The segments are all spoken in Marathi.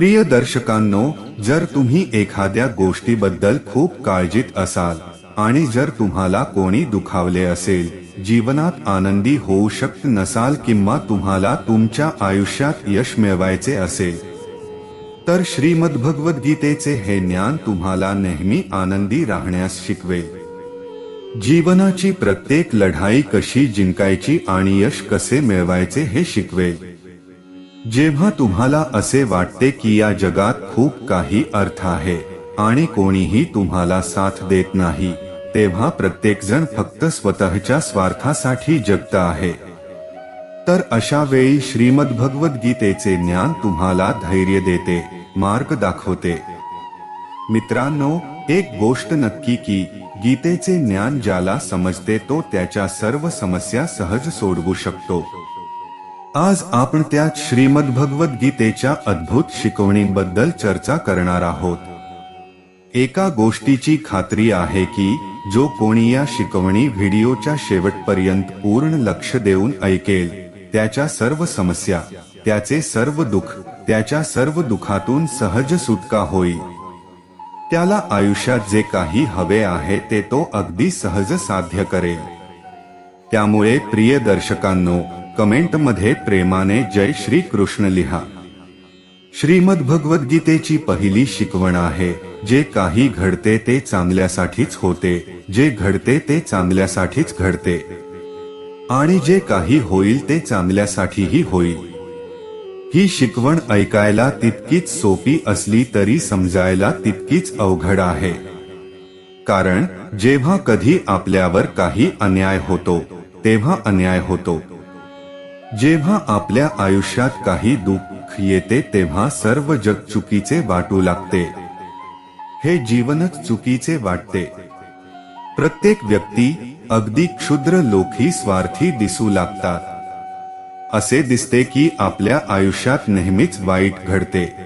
प्रिय दर्शकांनो जर तुम्ही एखाद्या गोष्टीबद्दल खूप काळजीत असाल आणि जर तुम्हाला कोणी दुखावले असेल जीवनात आनंदी होऊ शकत नसाल किंवा तुम्हाला तुमच्या आयुष्यात यश मिळवायचे असेल तर श्रीमद भगवद्गीतेचे हे ज्ञान तुम्हाला नेहमी आनंदी राहण्यास शिकवेल. जीवनाची प्रत्येक लढाई कशी जिंकायची आणि यश कसे मिळवायचे हे शिकवेल. जेव्हा तुम्हाला असे वाटते की या जगात खूप काही अर्थ आहे आणि कोणीही तुम्हाला साथ देत नाही तेव्हा प्रत्येकजण फक्त स्वतःच्या स्वार्थासाठी जगत आहे. तर अशा वेळी श्रीमद भगवद्गीतेचे ज्ञान तुम्हाला धैर्य देते मार्ग दाखवते. मित्रांनो एक गोष्ट नक्की की गीतेचे ज्ञान ज्याला समजते तो त्याच्या सर्व समस्या सहज सोडवू शकतो. आज आपण त्यात श्रीमद भगवद्गीतेच्या अद्भुत शिकवणीबद्दल चर्चा करणार आहोत. एका गोष्टीची खात्री आहे की जो कोणी या शिकवणी व्हिडिओच्या शेवटपर्यंत पूर्ण लक्ष देऊन ऐकेल त्याच्या सर्व समस्या त्याचे सर्व दुःख त्याच्या सर्व दुखातून सहज सुटका होईल. त्याला आयुष्यात जे काही हवे आहे ते तो अगदी सहज साध्य करेल. त्यामुळे प्रिय दर्शकांनो कमेंटमध्ये प्रेमाने जय श्री कृष्ण लिहा. श्रीमद भगवद्गीतेची पहिली शिकवण आहे जे काही घडते ते चांगल्यासाठीच होते जे घडते ते चांगल्यासाठीच घडते. आणि जे काही होईल ते चांगल्यासाठीही होईल. ही शिकवण ऐकायला तितकीच सोपी असली तरी समजायला तितकीच अवघड आहे. कारण जेव्हा कधी आपल्यावर काही अन्याय होतो तेव्हा अन्याय होतो. जेव्हा आपल्या आयुष्यात काही दुःख येते तेव्हा सर्व जग चुकीचे वाटू लागते. हे जीवनच चुकीचे वाटते. प्रत्येक व्यक्ती अगदी क्षुद्र लोकही स्वार्थी दिसू लागतात. असे दिसते की आपल्या आयुष्यात नेहमीच वाईट घडते.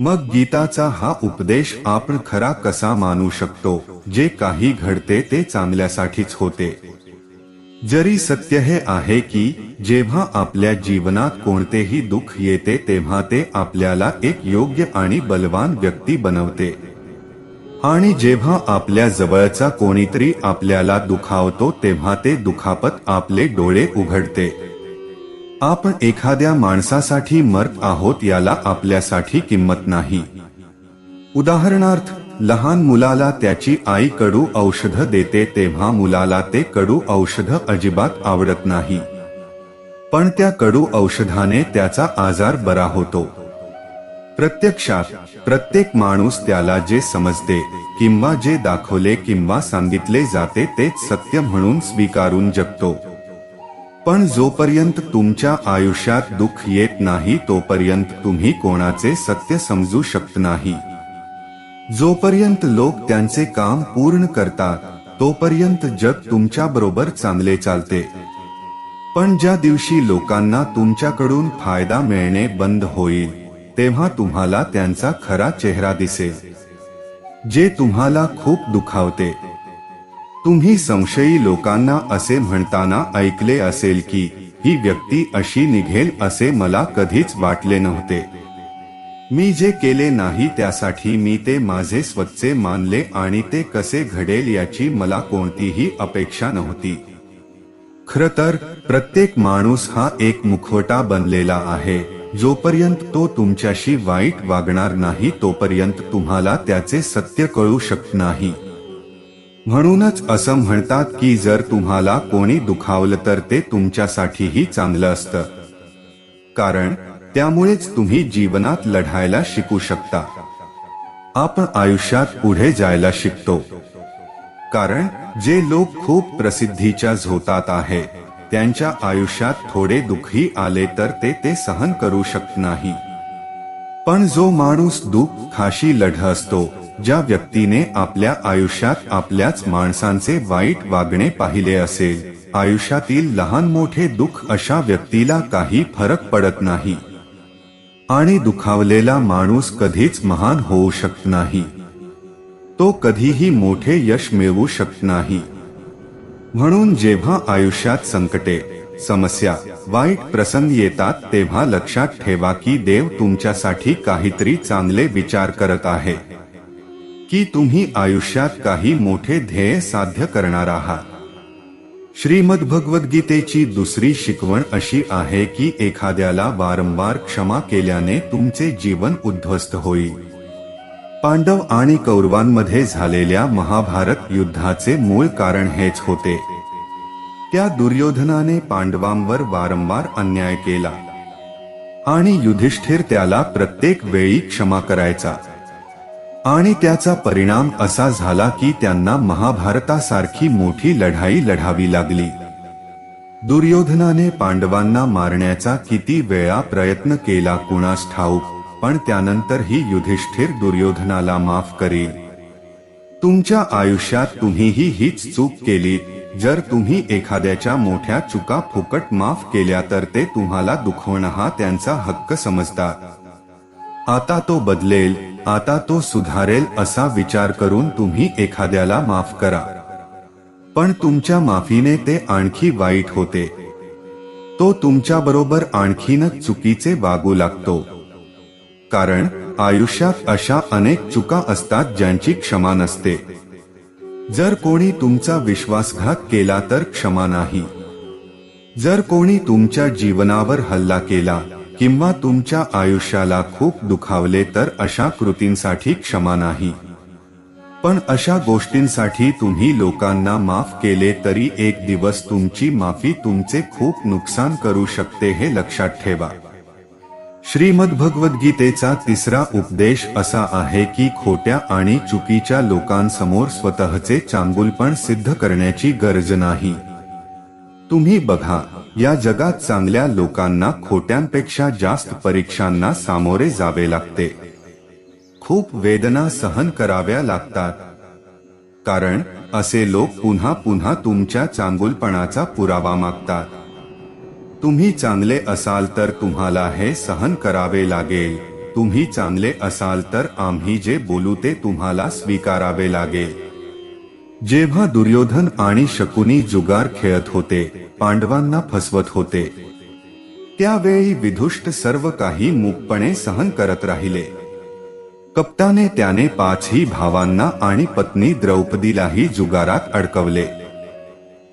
मग गीताचा हा उपदेश आपण खरा कसा मानू शकतो? जे काही घडते ते चांगल्यासाठीच होते. जरी सत्य हे आहे की जेव्हा आपल्या जीवनात कोणतेही दुःख येते तेव्हा ते आपल्याला एक योग्य आणि बलवान व्यक्ती बनवते. आणि जेव्हा आपल्या जवळचा कोणीतरी आपल्याला दुखावतो तेव्हा ते दुखापत आपले डोळे उघडते. आपण एखाद्या माणसासाठी मरत आहोत याला आपल्यासाठी किंमत नाही. उदाहरणार्थ लहान मुलाला त्याची आई कडू औषध देते तेव्हा मुलाला ते कडू औषध अजिबात आवडत नाही. पण त्या कडू औषधाने त्याचा आजार बरा होतो. प्रत्यक्षात प्रत्येक माणूस त्याला जे समजते किंवा जे दाखवले किंवा सांगितले जाते तेच सत्य म्हणून स्वीकारून जगतो. पण जोपर्यंत तुमच्या आयुष्यात दुःख येत नाही तोपर्यंत तुम्ही कोणाचे सत्य समजू शकत नाही. जोपर्यंत लोक त्यांचे काम पूर्ण करतात तोपर्यंत जग तुमच्या बरोबर चांगले चालते. पण ज्या दिवशी लोकांना तुमच्याकडून फायदा मिळणे बंद होईल तेव्हा तुम्हाला त्यांचा खरा चेहरा दिसेल जे तुम्हाला खूप दुखावते. तुम्ही संशयी लोकांना असे म्हणताना ऐकले असेल की ही व्यक्ती अशी निघेल असे मला कधीच वाटले नव्हते. मी जे केले नाही त्यासाठी मी ते माझे स्वतःचे मानले आणि ते कसे घडेल याची मला कोणतीही अपेक्षा नव्हती. खर तर प्रत्येक माणूस हा एक मुखवटा बनलेला आहे. जोपर्यंत तो तुमच्याशी वाईट वागणार नाही तोपर्यंत तुम्हाला त्याचे सत्य कळू शकत नाही. म्हणूनच असं म्हणतात की जर तुम्हाला कोणी दुखावलं तर ते तुमच्यासाठीही चांगलं असतं. कारण त्यामुळेच तुम्ही जीवनात लढायला शिकू शकता. आपण आयुष्यात पुढे जायला शिकतो. कारण जे लोक खूप प्रसिद्धीच्या झोतात आहे त्यांच्या आयुष्यात थोडे दुःखी आले तर ते ते सहन करू शकत नाही. पण जो माणूस दुःख खाशी लढ असतो ज्या व्यक्तीने आपल्या आयुष्यात आपल्याच माणसांचे वाईट वागणे पाहिले असेल आयुष्यातील लहान मोठे दुःख अशा व्यक्तीला काही फरक पडत नाही. आणि दुखावलेला माणूस कधीच महान होऊ शकत नाही. तो कधीही मोठे यश मिळवू शकत नाही. म्हणून जेव्हा आयुष्यात संकटे समस्या वाईट प्रसंग येतात तेव्हा लक्षात ठेवा की देव तुमच्यासाठी काहीतरी चांगले विचार करत आहे. की तुम्ही आयुष्यात काही मोठे ध्येय साध्य करणार आहात. श्रीमद भगवद्गीतेची दुसरी शिकवण अशी आहे की एखाद्याला वारंवार क्षमा केल्याने तुमचे जीवन उद्ध्वस्त होईल. पांडव आणि कौरवांमध्ये झालेल्या महाभारत युद्धाचे मूळ कारण हेच होते. त्या दुर्योधनाने पांडवांवर वारंवार अन्याय केला. आणि युधिष्ठिर त्याला प्रत्येक वेळी क्षमा करायचा. आणि त्याचा परिणाम असा झाला की त्यांना महाभारतासारखी मोठी लढाई लढावी लागली. दुर्योधनाने पांडवांना मारण्याचा किती वेळा प्रयत्न केला कुणास ठाऊक पण त्यानंतरही युधिष्ठिर दुर्योधनाला माफ करील तुमच्या आयुष्यात तुम्हीही हीच चूक केली जर तुम्ही एखाद्याच्या मोठ्या चुका फुकट माफ केल्या तर ते तुम्हाला दुखवणं हा त्यांचा हक्क समजतात. आता तो बदलेल आता तो सुधारेल असा विचार करून तुम्ही एखाद्याला माफ करा. पण तुमच्या माफीने ते आणखी वाईट होते. तो तुमच्या बरोबर आणखीनच चुकीचे वागू लागतो. कारण आयुष्यात अशा अनेक चुका असतात ज्यांची क्षमा नसते. जर कोणी तुमचा विश्वासघात केला तर क्षमा नाही. जर कोणी तुमच्या जीवनावर हल्ला केला किंवा तुमच्या आयुष्याला खूप दुखावले तर अशा कृतींसाठी क्षमा नाही. पण अशा गोष्टींसाठी तुम्ही लोकांना माफ केले तरी एक दिवस तुमची माफी तुमचे खूप नुकसान करू शकते हे लक्षात ठेवा. श्रीमद भगवद्गीतेचा तिसरा उपदेश असा आहे की खोट्या आणि चुकीच्या लोकांसमोर स्वतःचे चांगुलपण सिद्ध करण्याची गरज नाही. तुम्ही बघा या जगात चांगल्या लोकांना खोट्यांपेक्षा जास्त परीक्षांना सामोरे जावे लागते. खूप वेदना सहन कराव्या लागतात. कारण असे लोक पुन्हा पुन्हा तुमच्या चांगुलपणाचा पुरावा मागतात. तुम्ही चांगले असाल तर तुम्हाला हे सहन करावे लागेल. तुम्ही चांगले असाल तर आम्ही जे बोलू ते तुम्हाला स्वीकारावे लागेल. जेव्हा दुर्योधन आणि शकुनी जुगार खेळत होते पांडवांना फसवत होते. त्यावेळी विधुष्ट सर्व काही मूकपणे सहन करत राहिले. कप्ताने त्याने पाचही भावांना आणि पत्नी द्रौपदीलाही जुगारात अडकवले.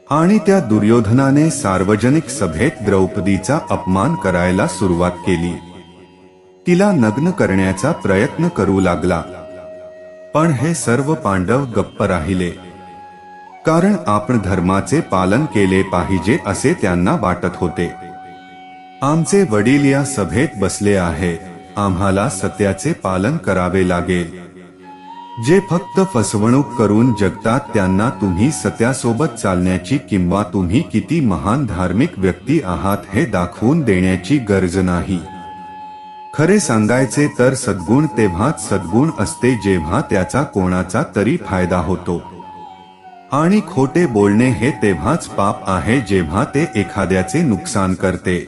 आणि त्या दुर्योधनाने सार्वजनिक सभेत द्रौपदीचा अपमान करायला सुरुवात केली. तिला नग्न करण्याचा प्रयत्न करू लागला. पण हे सर्व पांडव गप्प राहिले. कारण आपण धर्माचे पालन केले पाहिजे असे त्यांना वाटत होते. आमचे वडील या सभेत बसले आहे. आम्हाला सत्याचे पालन करावे लागेल. जे फक्त फसवणूक करून जगतात त्यांना तुम्ही सत्यासोबत चालण्याची किंवा तुम्ही किती महान धार्मिक व्यक्ती आहात हे दाखवून देण्याची गरज नाही. खरे सांगायचे तर सद्गुण तेव्हाच सद्गुण असते जेव्हा त्याचा कोणाचा तरी फायदा होतो. आणि खोटे बोलणे हे तेव्हाच पाप आहे जेव्हा ते एखाद्याचे नुकसान करते.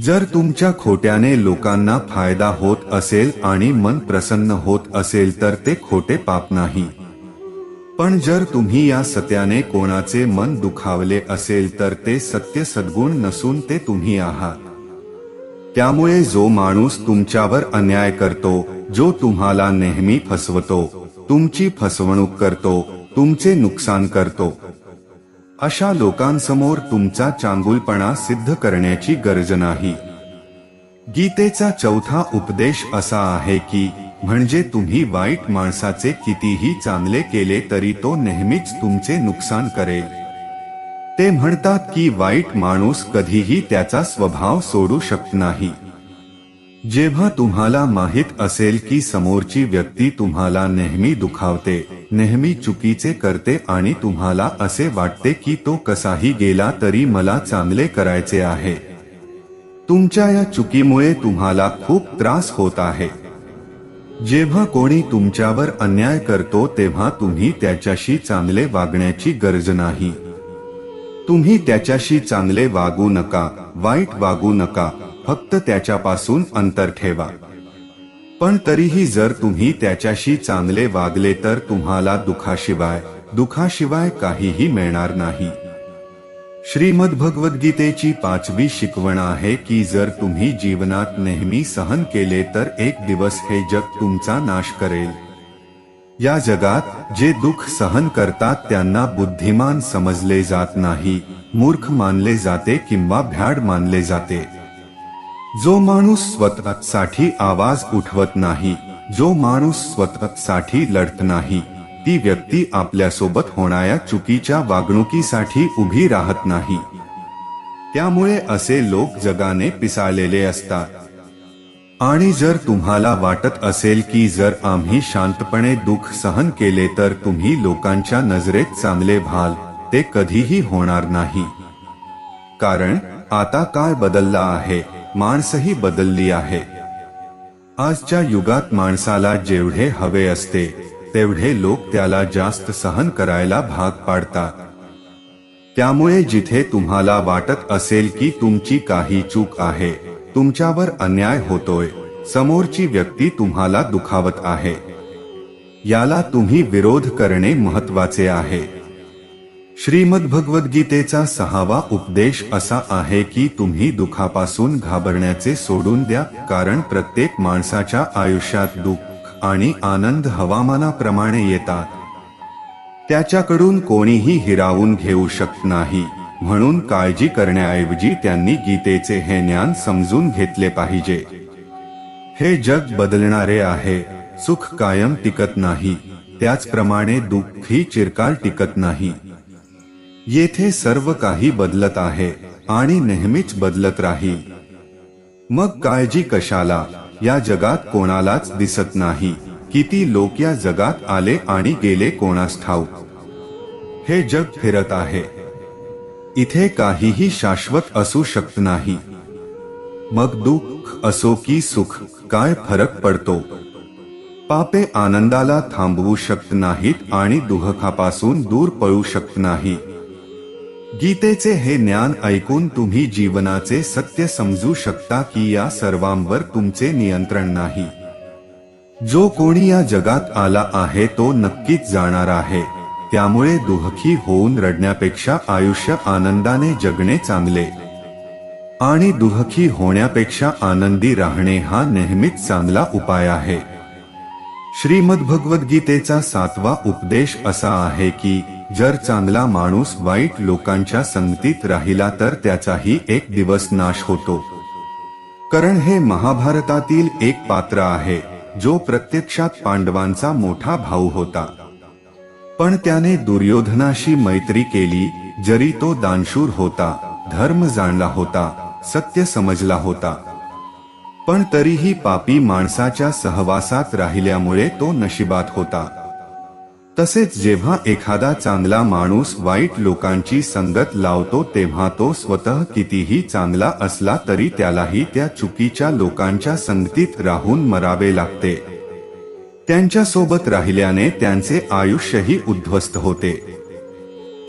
जर तुमच्या खोट्याने लोकांना फायदा होत असेल आणि मन प्रसन्न होत असेल तर ते खोटे पाप नाही. पण जर तुम्ही या सत्याने कोणाचे मन दुखावले असेल तर ते सत्य सद्गुण नसून ते तुम्ही आहात. त्यामुळे जो माणूस तुमच्यावर अन्याय करतो जो तुम्हाला नेहमी फसवतो तुमची फसवणूक करतो तुमचे नुकसान करतो. अशा लोकांसमोर तुमचा चांगुलपणा सिद्ध करण्याची गरज नाही. गीतेचा चौथा उपदेश असा आहे की म्हणजे तुम्ही वाईट माणसाचे कितीही चांगले केले तरी तो नेहमीच तुमचे नुकसान करेल. ते म्हणतात की वाईट माणूस कधीही त्याचा स्वभाव सोडू शकत नाही. जेव्हा तुम्हाला माहीत असेल की समोरची व्यक्ती तुम्हाला नेहमी दुखावते नेहमी चुकीचे करते आणि तुम्हाला असे वाटते की तो कसाही गेला तरी मला चांगले करायचे आहे. तुमच्या या चुकीमुळे तुम्हाला खूप त्रास होत आहे. जेव्हा कोणी तुमच्यावर अन्याय करतो तेव्हा तुम्ही त्याच्याशी चांगले वागण्याची गरज नाही. तुम्ही त्याच्याशी चांगले वागू नका वाईट वागू नका फक्त त्याच्यापासून अंतर ठेवा. पण तरीही जर तुम्ही त्याच्याशी चांगले वागले तर तुम्हाला दुखाशिवाय दुखाशिवाय काहीही मिळणार नाही. श्रीमद भगवद्गीतेची पाचवी शिकवण आहे की जर तुम्ही जीवनात नेहमी सहन केले तर एक दिवस हे जग तुमचा नाश करेल. या जगात जे दुःख सहन करतात त्यांना बुद्धिमान समजले जात नाही मूर्ख मानले जाते किंवा भ्याड मानले जाते. जो माणूस स्वतःसाठी आवाज उठवत नाही जो माणूस स्वतःसाठी लढत नाही ती व्यक्ती आपल्यासोबत होणाऱ्या चुकीच्या वागणुकीसाठी उभी राहत नाही. त्यामुळे असे लोक जगाने पिसाळलेले असतात. आणि जर तुम्हाला वाटत असेल की जर आम्ही शांतपणे दुःख सहन केले तर तुम्ही लोकांच्या नजरेत चांगले व्हाल ते कधीही होणार नाही. कारण आता काय बदलला आहे. माणसही बदलली आहे. आजच्या युगात माणसाला जेवढे हवे असते तेवढे लोक त्याला जास्त सहन करायला भाग पाडतात. त्यामुळे जिथे तुम्हाला वाटत असेल की तुमची काही चूक आहे तुमच्यावर अन्याय होतोय समोरची व्यक्ती तुम्हाला दुखावत आहे. याला तुम्ही विरोध करणे महत्त्वाचे आहे. श्रीमद भगवद्गीतेचा सहावा उपदेश असा आहे की तुम्ही दुखापासून घाबरण्याचे सोडून द्या कारण प्रत्येक माणसाच्या आयुष्यात दुःख आणि आनंद हवामानाप्रमाणे येतात. त्याच्याकडून कोणीही हिरावून घेऊ शकत नाही. म्हणून काळजी करण्याऐवजी त्यांनी गीतेचे हे ज्ञान समजून घेतले पाहिजे. हे जग बदलणारे आहे. सुख कायम टिकत नाही. त्याचप्रमाणे दुःखही चिरकाल टिकत नाही. येथे सर्व काही बदलत आहे आणि नेहमीच बदलत राहील मग काळजी कशाला? या जगात कोणालाच दिसत नाही. किती लोक या जगात आले आणि गेले कोणास ठाऊक हे जग फिरत आहे. इथे काहीही शाश्वत असू शकत नाही. मग दुःख असो की सुख काय फरक पडतो? पापे आनंदाला थांबवू शकत नाहीत आणि दुःखापासून दूर पळू शकत नाही. गीतेचे हे ज्ञान ऐकून तुम्ही जीवनाचे सत्य समजू शकता की या सर्वांवर तुमचे नियंत्रण नाही. जो कोणी या जगात आला आहे तो नक्कीच जाणार आहे. त्यामुळे दुःखी होऊन रडण्यापेक्षा आयुष्य आनंदाने जगणे चांगले. आणि दुःखी होण्यापेक्षा आनंदी राहणे हा नेहमीच चांगला उपाय आहे. श्रीमद भगवद्गीतेचा सातवा उपदेश असा आहे की जर चांगला माणूस वाईट लोकांच्या संगतीत राहिला तर त्याचाही एक दिवस नाश होतो. कारण हे महाभारतातील एक पात्र आहे जो प्रत्यक्षात पांडवांचा मोठा भाऊ होता. पण त्याने दुर्योधनाशी मैत्री केली जरी तो दानशूर होता धर्म जाणला होता सत्य समजला होता. पण तरीही पापी माणसाच्या सहवासात राहिल्यामुळे तो नशिबात होता. तसेच जेव्हा एखादा चांगला माणूस वाईट लोकांची संगत लावतो तेव्हा तो स्वतः कितीही चांगला असला तरी त्यालाही त्या चुकीच्या लोकांच्या संगतीत राहून मरावे लागते. त्यांच्यासोबत राहिल्याने त्यांचे आयुष्यही उद्ध्वस्त होते.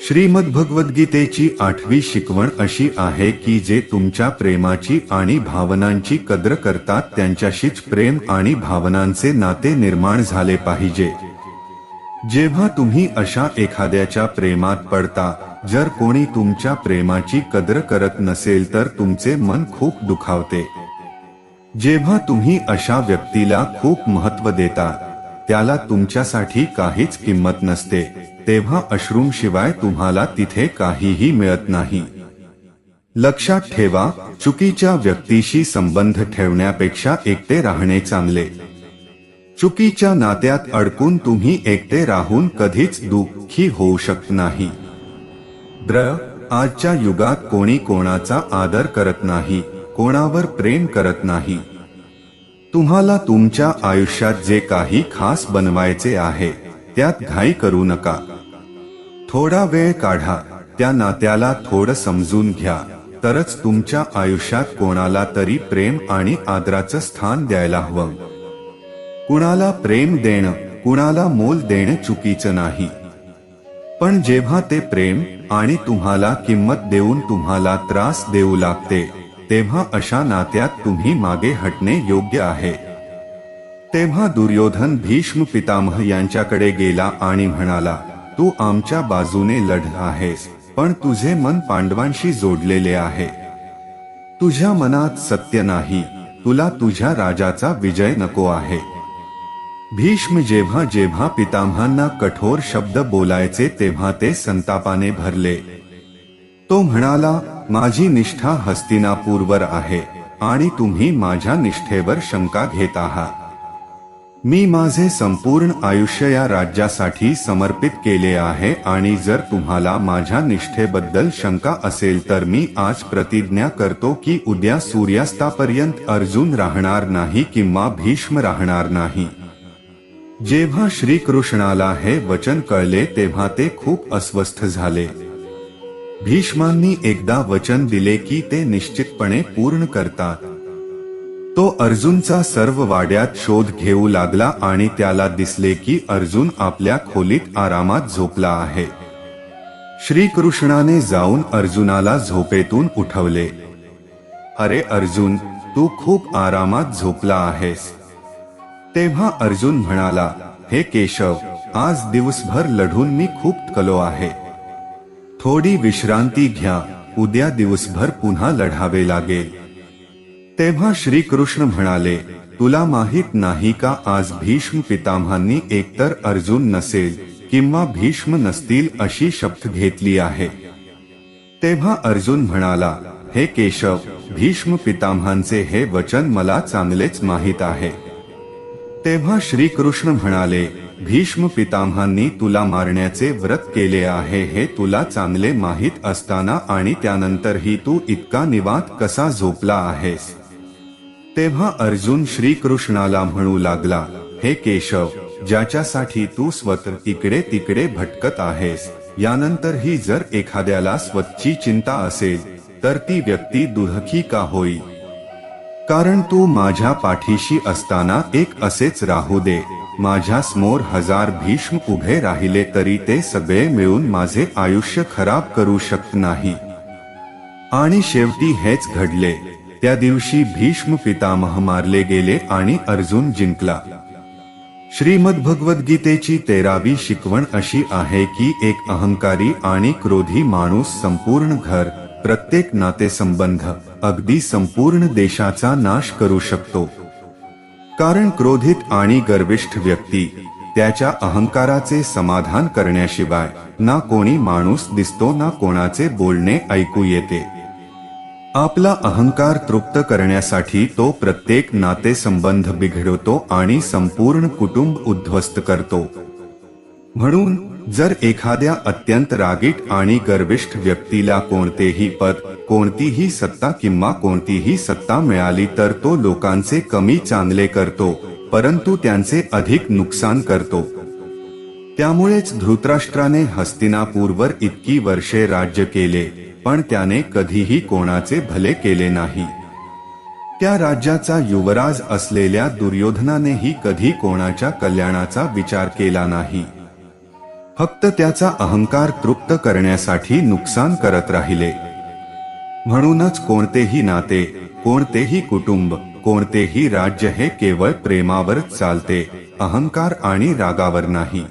श्रीमद भगवद्गीतेची आठवी शिकवण अशी आहे की जे तुमच्या प्रेमाची आणि भावनांची कद्र करतात त्यांच्याशीच प्रेम आणि भावनांचे नाते निर्माण झाले पाहिजे. जेव्हा तुम्ही अशा एखाद्याच्या प्रेमात पडता जर कोणी तुमच्या प्रेमाची कद्र करत नसेल तर तुमचे मन खूप दुखावते. जेव्हा तुम्ही अशा व्यक्तीला खूप महत्त्व देता त्याला तुमच्यासाठी काहीच किंमत नसते. तेव्हा अश्रूंशिवाय तुम्हाला तिथे काहीही मिळत नाही. लक्षात ठेवा चुकीच्या व्यक्तीशी संबंध ठेवण्यापेक्षा एकटे राहणे चांगले. चुकीच्या नात्यात अडकून तुम्ही एकटे राहून कधीच दुःखी होऊ शकत नाही. द्र आजच्या युगात कोणी कोणाचा आदर करत नाही कोणावर प्रेम करत नाही. तुम्हाला तुमच्या आयुष्यात जे काही खास बनवायचे आहे त्यात घाई करू नका. थोडा वेळ काढा. त्या नात्याला थोडं समजून घ्या. तरच तुमच्या आयुष्यात कोणाला तरी प्रेम आणि आदराचं स्थान द्यायला हवं. कुणाला प्रेम देणं कुणाला मोल देणं चुकीचं नाही. पण जेव्हा ते प्रेम आणि तुम्हाला किंमत देऊन तुम्हाला त्रास देऊ लागते तेव्हा अशा नात्यात तुम्ही मागे हटणे योग्य आहे. तेव्हा दुर्योधन भीष्म पितामह यांच्याकडे गेला आणि म्हणाला तू आमच्या बाजूने लढ आहेस पण तुझे मन पांडवांशी जोडलेले आहे. तुझ्या मनात सत्य नाही तुला तुझ्या राजाचा विजय नको आहे. भीष्म जेव्हा जेव्हा पितामहांना कठोर शब्द बोलायचे तेव्हा ते संतापाने भरले. तो म्हणाला माझी निष्ठा हस्तिनापूरवर आहे आणि तुम्ही माझ्या निष्ठेवर शंका घेत आहात. मी माझे संपूर्ण आयुष्य या राज्यासाठी समर्पित केले आहे आणि जर तुम्हाला माझ्या निष्ठेबद्दल शंका असेल तर मी आज प्रतिज्ञा करतो की उद्या सूर्यास्तापर्यंत अर्जुन राहणार नाही किंवा भीष्म राहणार नाही. जेव्हा श्रीकृष्णाला हे वचन कळले तेव्हा ते खूप अस्वस्थ झाले. भीष्मांनी एकदा वचन दिले की ते निश्चितपणे पूर्ण करतात. तो अर्जुनचा सर्व वाड्यात शोध घेऊ लागला आणि त्याला दिसले की अर्जुन आपल्या खोलीत आरामात झोपला आहे. श्रीकृष्णाने जाऊन अर्जुनाला झोपेतून उठवले. अरे अर्जुन तू खूप आरामात झोपला आहेस. तेव्हा अर्जुन म्हणाला हे केशव आज दिवसभर लढून मी खूप थकलो आहे. थोडी विश्रांती घ्या उद्या दिवसभर पुन्हा लढावे लागेल. तेव्हा श्रीकृष्ण म्हणाले तुला माहीत नाही का आज भीष्म पितामहांनी एकतर अर्जुन नसेल किंवा भीष्म नसतील अशी शपथ घेतली आहे? तेव्हा अर्जुन म्हणाला हे केशव भीष्म पितामहांचे हे वचन मला चांगलेच माहीत आहे. तेव्हा श्रीकृष्ण म्हणाले भीष्म पितामहांनी तुला मारण्याचे व्रत केले आहे हे तुला चांगले माहीत असताना आणि त्यानंतरही तू इतका निवात कसा झोपला आहेस? तेव्हा अर्जुन श्रीकृष्णाला म्हणू लागला हे केशव ज्याच्यासाठी तू स्वतः इकडे तिकडे भटकत आहेस यानंतरही जर एखाद्याला स्वतःची चिंता असेल तर ती व्यक्ती दुःखी का होईल कारण तू माझ्या पाठीशी असताना एक असेच राहू दे माझ्यासमोर हजार भीष्म उभे राहिले तरी ते सगळे मिळून माझे आयुष्य खराब करू शकत नाही. आणि शेवटी हेच घडले. त्या दिवशी भीष्म पितामह मारले गेले आणि अर्जुन जिंकला. श्रीमद भगवद्गीतेची तेरावी शिकवण अशी आहे की एक अहंकारी आणि क्रोधी माणूस संपूर्ण घर प्रत्येक नातेसंबंध अगदी संपूर्ण देशाचा नाश करू शकतो. कारण क्रोधित आणि गर्विष्ठ व्यक्ती त्याच्या अहंकाराचे समाधान करण्याशिवाय ना कोणी माणूस दिसतो ना कोणाचे बोलणे ऐकू येते. आपला अहंकार तृप्त करण्यासाठी तो प्रत्येक नातेसंबंध बिघडवतो आणि संपूर्ण कुटुंब उद्ध्वस्त करतो. म्हणून जर एखाद्या अत्यंत रागीट आणि गर्विष्ठ व्यक्तीला कोणतेही पद कोणतीही सत्ता किंवा कोणतीही सत्ता मिळाली तर तो लोकांचे कमी चांगले करतो परंतु त्यांचे अधिक नुकसान करतो. त्यामुळेच धृतराष्ट्राने हस्तिनापूरवर इतकी वर्षे राज्य केले. पण त्याने कधीही कोणाचे भले केले नाही. त्या राज्याचा युवराज असलेल्या दुर्योधनानेही कधी कोणाच्या कल्याणाचा विचार केला नाही. फक्त त्याचा अहंकार तृप्त करण्यासाठी नुकसान करत राहिले. म्हणूनच कोणतेही नाते कोणतेही कुटुंब कोणतेही राज्य हे केवळ प्रेमावरच चालते अहंकार आणि रागावर नाही.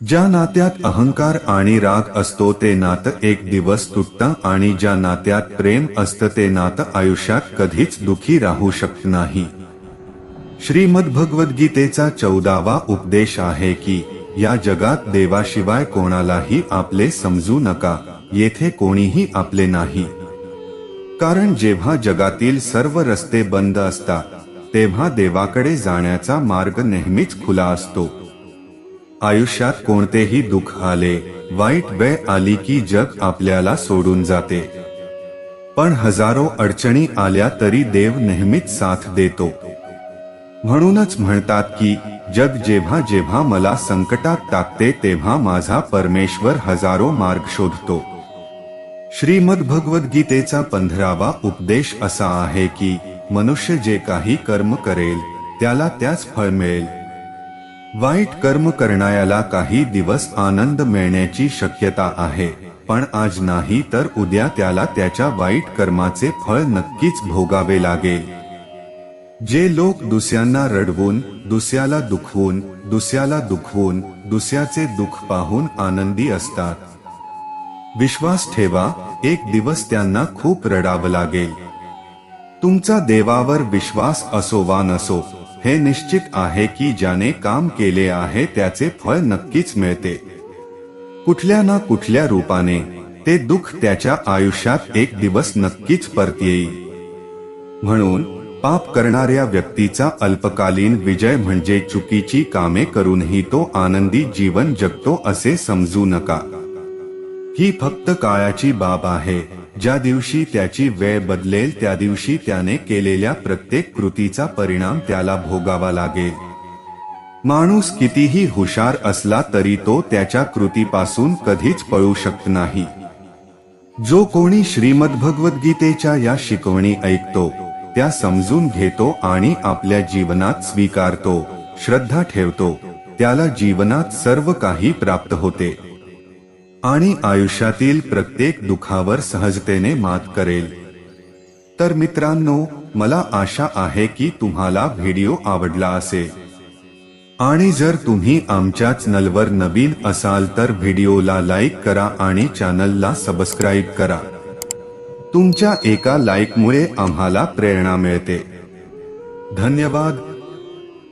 ज्या नात्यात अहंकार आणि राग असतो ते नातं एक दिवस तुटतं आणि ज्या नात्यात प्रेम असतं ते नातं आयुष्यात कधीच दुखी राहू शकत नाही. श्रीमद भगवद्गीतेचा चौदावा उपदेश आहे की या जगात देवाशिवाय कोणालाही आपले समजू नका येथे कोणीही आपले नाही. कारण जेव्हा जगातील सर्व रस्ते बंद असतात तेव्हा देवाकडे जाण्याचा मार्ग नेहमीच खुला असतो. आयुष्यात कोणतेही दुःख आले वाईट वेळ आली की जग आपल्याला सोडून जाते. पण हजारो अडचणी आल्या तरी देव नेहमीच साथ देतो. म्हणूनच म्हणतात की जग जेव्हा जेव्हा मला संकटात टाकते तेव्हा माझा परमेश्वर हजारो मार्ग शोधतो. श्रीमद भगवद्गीतेचा पंधरावा उपदेश असा आहे की मनुष्य जे काही कर्म करेल त्याला त्याच फळ मिळेल. वाईट कर्म करणाऱ्याला काही दिवस आनंद मिळण्याची शक्यता आहे पण आज नाही तर उद्या त्याला त्याच्या वाईट कर्माचे फळ नक्कीच भोगावे लागेल. जे लोक दुसऱ्यांना रडवून दुसऱ्याला दुखवून दुसऱ्याला दुखवून दुसऱ्याचे दुःख पाहून आनंदी असतात. विश्वास ठेवा एक दिवस त्यांना खूप रडावं लागेल. तुमचा देवावर विश्वास असो वा नसो हे निश्चित आहे की ज्याने काम केले आहे त्याचे फळ नक्कीच मिळते. कुठल्या ना कुठल्या रूपाने ते दुःख त्याच्या आयुष्यात एक दिवस नक्कीच परत येईल. म्हणून पाप करणाऱ्या व्यक्तीचा अल्पकालीन विजय म्हणजे चुकीची कामे करूनही तो आनंदी जीवन जगतो असे समजू नका. ही फक्त काळाची बाब आहे. ज्या दिवशी त्याची वेळ बदलेल त्या दिवशी त्याने केलेल्या प्रत्येक कृतीचा परिणाम त्याला भोगावा लागेल. माणूस कितीही हुशार असला तरी तो त्याच्या कृतीपासून कधीच पळू शकत नाही. जो कोणी श्रीमद भगवद्गीतेच्या या शिकवणी ऐकतो त्या समजून घेतो आणि आपल्या जीवनात स्वीकारतो श्रद्धा ठेवतो त्याला जीवनात सर्व काही प्राप्त होते. आणि आयुष्यातील प्रत्येक दुखावर सहजतेने मात करेल. तर मित्रांनो मला आशा आहे की तुम्हाला व्हिडिओ आवडला असेल. आणि जर तुम्ही आमच्या चॅनलवर नवीन असाल तर व्हिडिओला लाईक करा आणि चॅनलला सबस्क्राईब करा. तुमच्या एका लाईकमुळे आम्हाला प्रेरणा मिळते. धन्यवाद.